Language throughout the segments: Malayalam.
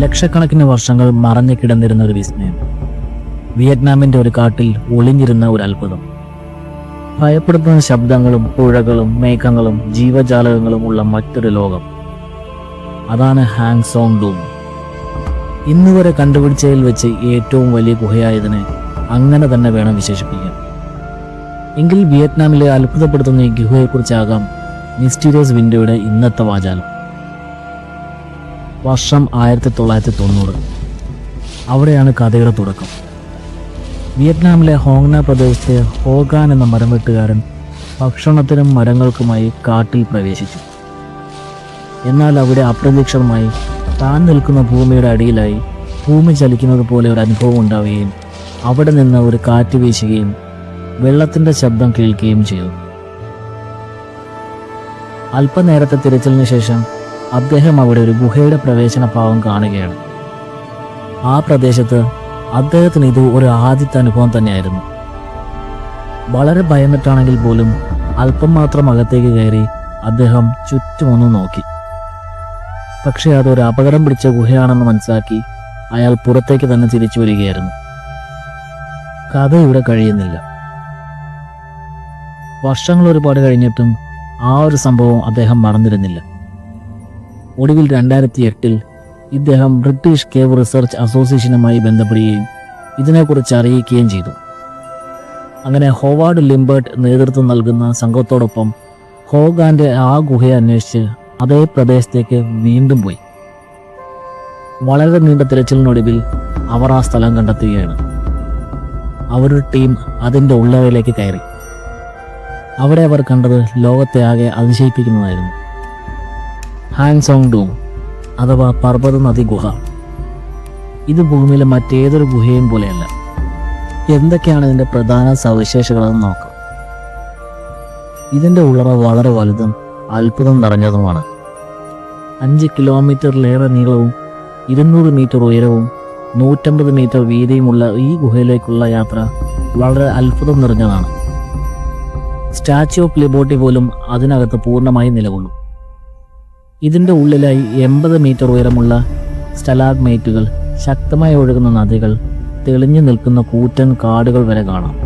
ലക്ഷക്കണക്കിന് വർഷങ്ങൾ മറഞ്ഞു കിടന്നിരുന്ന ഒരു വിസ്മയം. വിയറ്റ്നാമിന്റെ ഒരു കാട്ടിൽ ഒളിഞ്ഞിരുന്ന ഒരു അത്ഭുതം. ഭയപ്പെടുത്തുന്ന ശബ്ദങ്ങളും പുഴകളും മേഘങ്ങളും ജീവജാലകങ്ങളും ഉള്ള മറ്റൊരു ലോകം. അതാണ് ഹാങ് സോങ് ഡൂം. ഇന്നുവരെ കണ്ടുപിടിച്ചതിൽ വെച്ച് ഏറ്റവും വലിയ ഗുഹയായതിനെ അങ്ങനെ തന്നെ വേണം വിശേഷിപ്പിക്കാൻ. എങ്കിൽ വിയറ്റ്നാമിലെ അത്ഭുതപ്പെടുത്തുന്ന ഈ ഗുഹയെക്കുറിച്ചാകാം മിസ്റ്റീരിയസ് വിൻഡോയുടെ ഇന്നത്തെ വാചാലം. വർഷം ആയിരത്തി തൊള്ളായിരത്തി തൊണ്ണൂറ് അവിടെയാണ് കഥയുടെ തുടക്കം. വിയറ്റ്നാമിലെ ഹോങ്ന പ്രദേശത്തെ ഹോഗാൻ എന്ന മരം വെട്ടുകാരൻ ഭക്ഷണത്തിനും മരങ്ങൾക്കുമായി കാട്ടിൽ പ്രവേശിച്ചു. എന്നാൽ അവിടെ അപ്രതീക്ഷിതമായി താൻ നിൽക്കുന്ന ഭൂമിയുടെ അടിയിലായി ഭൂമി ചലിക്കുന്നത് പോലെ ഒരു അനുഭവം ഉണ്ടാവുകയും അവിടെ നിന്ന് ഒരു കാറ്റ് വീശുകയും വെള്ളത്തിന്റെ ശബ്ദം കേൾക്കുകയും ചെയ്തു. അല്പനേരത്തെ തിരച്ചിലിന് ശേഷം അദ്ദേഹം അവിടെ ഒരു ഗുഹയുടെ പ്രവേശന ഭാവം കാണുകയാണ്. ആ പ്രദേശത്ത് അദ്ദേഹത്തിന് ഇത് ഒരു ആദ്യത്തെ അനുഭവം തന്നെയായിരുന്നു. വളരെ ഭയന്നിട്ടാണെങ്കിൽ പോലും അല്പം മാത്രം അകത്തേക്ക് കയറി അദ്ദേഹം ചുറ്റുമൊന്ന് നോക്കി. പക്ഷേ അതൊരു അപകടം പിടിച്ച ഗുഹയാണെന്ന് മനസ്സിലാക്കി അയാൾ പുറത്തേക്ക് തന്നെ തിരിച്ചു വരികയായിരുന്നു. കഥ ഇവിടെ കഴിയുന്നില്ല. വർഷങ്ങൾ ഒരുപാട് കഴിഞ്ഞിട്ടും ആ ഒരു സംഭവം അദ്ദേഹം മറന്നിരുന്നില്ല. ഒടുവിൽ രണ്ടായിരത്തി എട്ടിൽ ഇദ്ദേഹം ബ്രിട്ടീഷ് കേവ് റിസർച്ച് അസോസിയേഷനുമായി ബന്ധപ്പെടുകയും ഇതിനെക്കുറിച്ച് അറിയിക്കുകയും ചെയ്തു. അങ്ങനെ ഹോവാർഡ് ലിംബേർട്ട് നേതൃത്വം നൽകുന്ന സംഘത്തോടൊപ്പം ഹോഗാന്റെ ആ ഗുഹയെ അന്വേഷിച്ച് അതേ പ്രദേശത്തേക്ക് വീണ്ടും പോയി. വളരെ നീണ്ട തിരച്ചിലിനൊടുവിൽ അവർ ആ സ്ഥലം കണ്ടെത്തുകയാണ്. അവരുടെ ടീം അതിന്റെ ഉള്ളവയിലേക്ക് കയറി. അവിടെ അവർ കണ്ടത് ലോകത്തെ ആകെ അതിശയിപ്പിക്കുന്നതായിരുന്നു. ഹാങ് സോങ് ഡൂം അഥവാ പർവത നദി ഗുഹ. ഇത് ഭൂമിയിലെ മറ്റേതൊരു ഗുഹയും പോലെയല്ല. എന്തൊക്കെയാണ് ഇതിന്റെ പ്രധാന സവിശേഷതകളെന്ന് നോക്കാം. ഇതിന്റെ ഉള്ളറ വളരെ വലുതും അത്ഭുതം നിറഞ്ഞതുമാണ്. അഞ്ച് കിലോമീറ്ററിലേറെ നീളവും ഇരുന്നൂറ് മീറ്റർ ഉയരവും നൂറ്റമ്പത് മീറ്റർ വീതിയുമുള്ള ഈ ഗുഹയിലേക്കുള്ള യാത്ര വളരെ അത്ഭുതം നിറഞ്ഞതാണ്. സ്റ്റാച്യു ഓഫ് ലിബോർട്ടി പോലും അതിനകത്ത് പൂർണമായി നിലകൊള്ളും. ഇതിന്റെ ഉള്ളിലായി എൺപത് മീറ്റർ ഉയരമുള്ള സ്റ്റലാഗ് മേറ്റുകൾ ശക്തമായി ഒഴുകുന്ന നദികൾ തെളിഞ്ഞു നിൽക്കുന്ന കൂറ്റൻ കാടുകൾ വരെ കാണാം.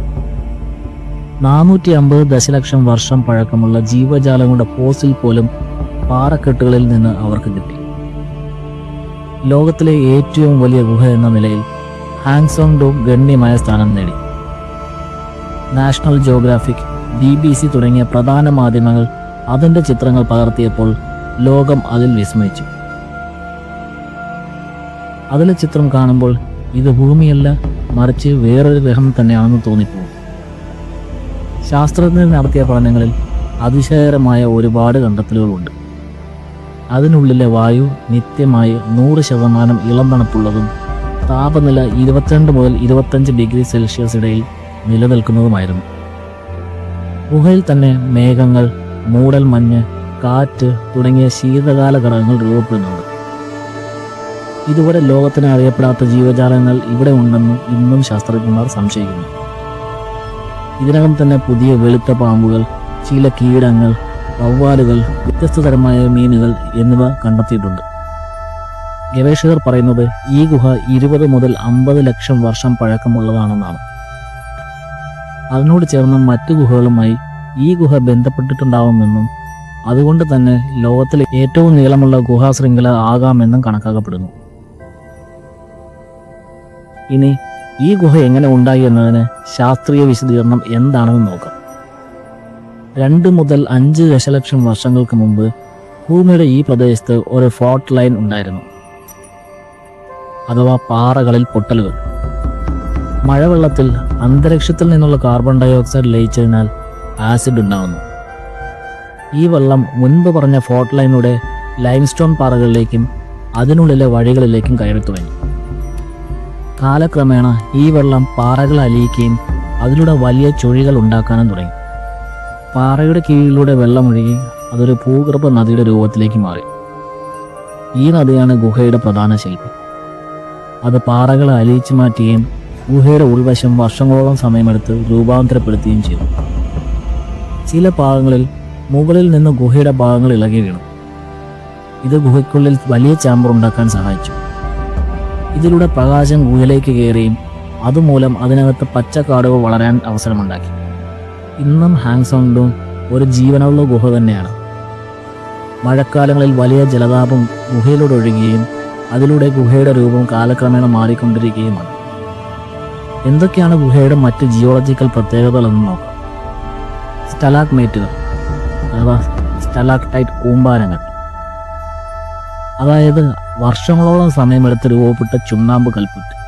നാനൂറ്റി അമ്പത് ദശലക്ഷം വർഷം പഴക്കമുള്ള ജീവജാലങ്ങളുടെ ഫോസിൽ പോലും പാറക്കെട്ടുകളിൽ നിന്ന് അവർക്ക് കിട്ടി. ലോകത്തിലെ ഏറ്റവും വലിയ ഗുഹ എന്ന നിലയിൽ ഹാങ്സോങ് ഡോം ഗണ്യമായ സ്ഥാനം നേടി. National geographic B B C തുടങ്ങിയ പ്രധാന മാധ്യമങ്ങൾ അതിന്റെ ചിത്രങ്ങൾ പകർത്തിയപ്പോൾ ലോകം അതിൽ വിസ്മയിച്ചു. അതിലെ ചിത്രം കാണുമ്പോൾ ഇത് ഭൂമിയല്ല മറിച്ച് വേറൊരു ഗ്രഹം തന്നെയാണെന്ന് തോന്നിപ്പോകും. ശാസ്ത്രജ്ഞർ നടത്തിയ പഠനങ്ങളിൽ അതിശയകരമായ ഒരുപാട് കണ്ടെത്തലുകളുണ്ട്. അതിനുള്ളിലെ വായു നിത്യമായി നൂറ് ശതമാനം ഇളം തണുപ്പുള്ളതും താപനില ഇരുപത്തിരണ്ട് മുതൽ ഇരുപത്തഞ്ച് ഡിഗ്രി സെൽഷ്യസ് ഇടയിൽ നിലനിൽക്കുന്നതുമായിരുന്നു. ഗുഹയിൽ തന്നെ മേഘങ്ങൾ മൂടൽ മഞ്ഞ് കാറ്റ് തുടങ്ങിയ ശീതകാല ഘടകങ്ങൾ രൂപപ്പെടുന്നുണ്ട്. ഇതുവരെ ലോകത്തിന് അറിയപ്പെടാത്ത ജീവജാലങ്ങൾ ഇവിടെ ഉണ്ടെന്നും ഇന്നും ശാസ്ത്രജ്ഞന്മാർ സംശയിക്കുന്നു. ഇതിനകം തന്നെ പുതിയ വെളുത്ത പാമ്പുകൾ ചില കീടങ്ങൾ വവ്വാലുകൾ വ്യത്യസ്ത തരമായ മീനുകൾ എന്നിവ കണ്ടെത്തിയിട്ടുണ്ട്. ഗവേഷകർ പറയുന്നത് ഈ ഗുഹ ഇരുപത് മുതൽ അമ്പത് ലക്ഷം വർഷം പഴക്കമുള്ളതാണെന്നാണ്. അതിനോട് ചേർന്ന മറ്റു ഗുഹകളുമായി ഈ ഗുഹ ബന്ധപ്പെട്ടിട്ടുണ്ടാവുമെന്നും അതുകൊണ്ട് തന്നെ ലോകത്തിലെ ഏറ്റവും നീളമുള്ള ഗുഹാ ശൃംഖല ആകാമെന്നും കണക്കാക്കപ്പെടുന്നു. ഇനി ഈ ഗുഹ എങ്ങനെ ഉണ്ടായി എന്നതിന് ശാസ്ത്രീയ വിശദീകരണം എന്താണെന്ന് നോക്കാം. രണ്ട് മുതൽ അഞ്ച് ദശലക്ഷം വർഷങ്ങൾക്ക് മുമ്പ് ഭൂമിയുടെ ഈ പ്രദേശത്ത് ഒരു ഫോർട്ട് ലൈൻ ഉണ്ടായിരുന്നു. അഥവാ പാറകളിൽ പൊട്ടലുകൾ. മഴവെള്ളത്തിൽ അന്തരീക്ഷത്തിൽ നിന്നുള്ള കാർബൺ ഡൈ ഓക്സൈഡ് ലയിച്ചതിനാൽ ആസിഡ് ഉണ്ടാകുന്നു ഈ വെള്ളം മുൻപ് പറഞ്ഞ ഫോർട്ട് ലൈനിലൂടെ ലൈംസ്റ്റോൺ പാറകളിലേക്കും അതിനുള്ളിലെ വഴികളിലേക്കും കയറി തുടങ്ങി. കാലക്രമേണ ഈ വെള്ളം പാറകൾ അലിയിക്കുകയും അതിലൂടെ വലിയ ചുഴികൾ ഉണ്ടാക്കാനും തുടങ്ങി. പാറയുടെ കീഴിലൂടെ വെള്ളം ഒഴുകി അതൊരു ഭൂഗർഭ നദിയുടെ രൂപത്തിലേക്ക് മാറി. ഈ നദിയാണ് ഗുഹയുടെ പ്രധാന ശില്പി. അത് പാറകളെ അലിയിച്ചു മാറ്റുകയും ഗുഹയുടെ ഉൾവശം വർഷങ്ങളോളം സമയമെടുത്ത് രൂപാന്തരപ്പെടുത്തുകയും ചെയ്തു. ചില ഭാഗങ്ങളിൽ മുകളിൽ നിന്ന് ഗുഹയുടെ ഭാഗങ്ങൾ ഇളകി വീണു. ഇത് ഗുഹയ്ക്കുള്ളിൽ വലിയ ചാമ്പർ ഉണ്ടാക്കാൻ സഹായിച്ചു. ഇതിലൂടെ പ്രകാശം ഗുഹയിലേക്ക് കയറുകയും അതുമൂലം അതിനകത്ത് പച്ചക്കാടുകൾ വളരാൻ അവസരമുണ്ടാക്കി. ഇന്നും ഹാങ്സോങ്ഡും ഒരു ജീവനുള്ള ഗുഹ തന്നെയാണ്. മഴക്കാലങ്ങളിൽ വലിയ ജലതാപം ഗുഹയിലൂടെ ഒഴുകുകയും അതിലൂടെ ഗുഹയുടെ രൂപം കാലക്രമേണ മാറിക്കൊണ്ടിരിക്കുകയുമാണ്. എന്തൊക്കെയാണ് ഗുഹയുടെ മറ്റ് ജിയോളജിക്കൽ പ്രത്യേകതകൾ എന്ന് നോക്കാം. സ്റ്റലാഗ്മേറ്റുകൾ അഥവാ സ്റ്റലാക്ടൈറ്റ് കൂമ്പാരങ്ങൾ. അതായത് വർഷങ്ങളോളം സമയമെടുത്ത് രൂപപ്പെട്ട ചുണ്ണാമ്പ് കൽപ്പുറ്റ്.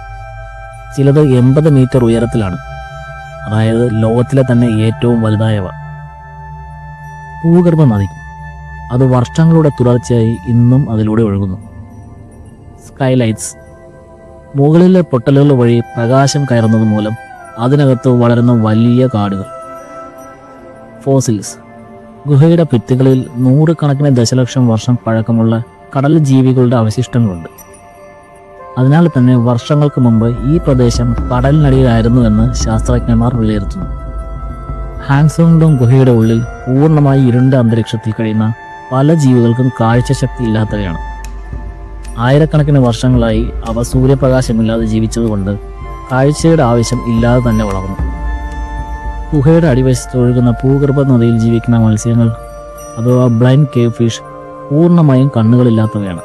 ചിലത് എൺപത് മീറ്റർ ഉയരത്തിലാണ്. അതായത് ലോകത്തിലെ തന്നെ ഏറ്റവും വലുതായവ. ഭൂഗർഭ നദി അത് വർഷങ്ങളുടെ തുടർച്ചയായി ഇന്നും അതിലൂടെ ഒഴുകുന്നു. സ്കൈലൈറ്റ്സ് മുകളിലെ പൊട്ടലുകൾ വഴി പ്രകാശം കയറുന്നത് മൂലം അതിനകത്ത് വളരുന്ന വലിയ കാടുകൾ. ഫോസിൽസ്. ഗുഹയുടെ ഭിത്തികളിൽ നൂറുകണക്കിന് ദശലക്ഷം വർഷം പഴക്കമുള്ള കടൽ ജീവികളുടെ അവശിഷ്ടങ്ങളുണ്ട്. അതിനാൽ തന്നെ വർഷങ്ങൾക്ക് മുമ്പ് ഈ പ്രദേശം കടലിനടിയിലായിരുന്നുവെന്ന് ശാസ്ത്രജ്ഞന്മാർ വിലയിരുത്തുന്നു. ഹാങ്സോങ്ഡോം ഗുഹയുടെ ഉള്ളിൽ പൂർണമായി ഇരുണ്ട അന്തരീക്ഷത്തിൽ കഴിയുന്ന പല ജീവികൾക്കും കാഴ്ചശക്തി ഇല്ലാത്തവയാണ്. ആയിരക്കണക്കിന് വർഷങ്ങളായി അവ സൂര്യപ്രകാശമില്ലാതെ ജീവിച്ചതുകൊണ്ട് കാഴ്ചയുടെ ആവശ്യം ഇല്ലാതെ തന്നെ വളർന്നു. ഗുഹയുടെ അടിവശത്ത് ഒഴുകുന്ന ഭൂഗർഭ നദിയിൽ ജീവിക്കുന്ന മത്സ്യങ്ങൾ അഥവാ ബ്ലൈൻഡ് കേവ് ഫിഷ് പൂർണമായും കണ്ണുകളില്ലാത്തവയാണ്.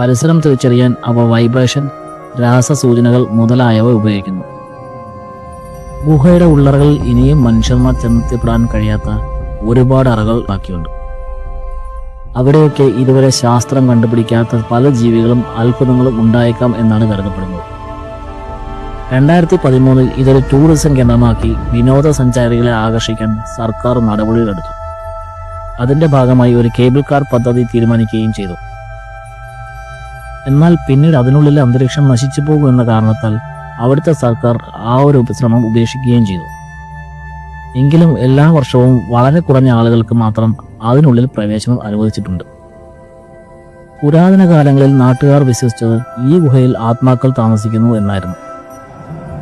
പരിസരം തിരിച്ചറിയാൻ അവ വൈബ്രേഷൻ രാസസൂചനകൾ മുതലായവ ഉപയോഗിക്കുന്നു. ഗുഹയുടെ ഉള്ളറകളിൽ ഇനിയും മനുഷ്യന്മാർ ചെന്നെത്തിപ്പെടാൻ കഴിയാത്ത ഒരുപാട് അറകൾ ബാക്കിയുണ്ട്. അവിടെയൊക്കെ ഇതുവരെ ശാസ്ത്രം കണ്ടുപിടിക്കാത്ത പല ജീവികളും അത്ഭുതങ്ങളും ഉണ്ടായേക്കാം എന്നാണ് കരുതപ്പെടുന്നത്. രണ്ടായിരത്തി പതിമൂന്നിൽ ഇതൊരു ടൂറിസം കേന്ദ്രമാക്കി വിനോദസഞ്ചാരികളെ ആകർഷിക്കാൻ സർക്കാർ നടപടികളെടുത്തു. അതിന്റെ ഭാഗമായി ഒരു കേബിൾ കാർ പദ്ധതി തീരുമാനിക്കുകയും ചെയ്തു. എന്നാൽ പിന്നീട് അതിനുള്ളിലെ അന്തരീക്ഷം നശിച്ചു പോകും എന്ന കാരണത്താൽ അവിടുത്തെ സർക്കാർ ആ ഒരു ഉപശ്രമം ഉപേക്ഷിക്കുകയും ചെയ്തു. എങ്കിലും എല്ലാ വർഷവും വളരെ കുറഞ്ഞ ആളുകൾക്ക് മാത്രം അതിനുള്ളിൽ പ്രവേശനം അനുവദിച്ചിട്ടുണ്ട്. പുരാതന കാലങ്ങളിൽ നാട്ടുകാർ വിശ്വസിച്ചത് ഈ ഗുഹയിൽ ആത്മാക്കൾ താമസിക്കുന്നു എന്നായിരുന്നു.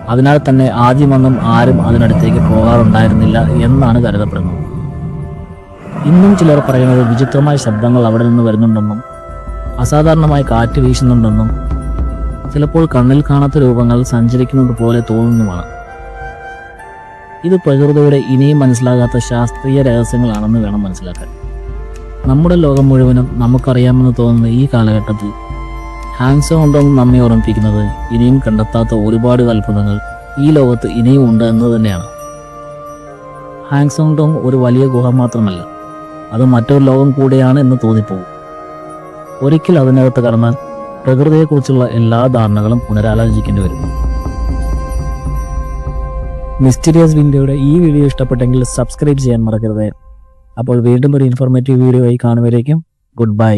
അതിനാൽ തന്നെ ആദ്യമൊന്നും ആരും അതിനടുത്തേക്ക് പോകാറുണ്ടായിരുന്നില്ല എന്നാണ് കരുതപ്പെടുന്നത്. ഇന്നും ചിലർ പറയുന്നത് വിചിത്രമായ ശബ്ദങ്ങൾ അവിടെ നിന്ന് വരുന്നുണ്ടെന്നും അസാധാരണമായി കാറ്റ് വീശുന്നുണ്ടെന്നും ചിലപ്പോൾ കണ്ണിൽ കാണാത്ത രൂപങ്ങൾ സഞ്ചരിക്കുന്നത് പോലെ തോന്നുന്നുമാണ്. ഇത് പ്രകൃതിയുടെ ഇനിയും മനസ്സിലാകാത്ത ശാസ്ത്രീയ രഹസ്യങ്ങളാണെന്ന് വേണം മനസ്സിലാക്കാൻ. നമ്മുടെ ലോകം മുഴുവനും നമുക്കറിയാമെന്ന് തോന്നുന്ന ഈ കാലഘട്ടത്തിൽ ഹാൻസോ ഉണ്ടെന്ന് നമ്മെ ഓർമ്മിപ്പിക്കുന്നത് ഇനിയും കണ്ടെത്താത്ത ഒരുപാട് അത്ഭുതങ്ങൾ ഈ ലോകത്ത് ഇനിയും ഉണ്ട് എന്ന് തന്നെയാണ്. ഹാങ്സോങ്ഡോങ് ഒരു വലിയ ഗുഹ മാത്രമല്ല അത് മറ്റൊരു ലോകം കൂടെയാണ് എന്ന് തോന്നിപ്പോകും. ഒരിക്കൽ അതിനകത്ത് കടന്നാൽ പ്രകൃതിയെക്കുറിച്ചുള്ള എല്ലാ ധാരണകളും പുനരാലോചിക്കേണ്ടി വരും. മിസ്റ്റീരിയസ് വിൻഡോയുടെ ഈ വീഡിയോ ഇഷ്ടപ്പെട്ടെങ്കിൽ സബ്സ്ക്രൈബ് ചെയ്യാൻ മറക്കരുത്. അപ്പോൾ വീണ്ടും ഒരു ഇൻഫോർമേറ്റീവ് വീഡിയോ ആയി കാണുവരേക്കും ഗുഡ് ബൈ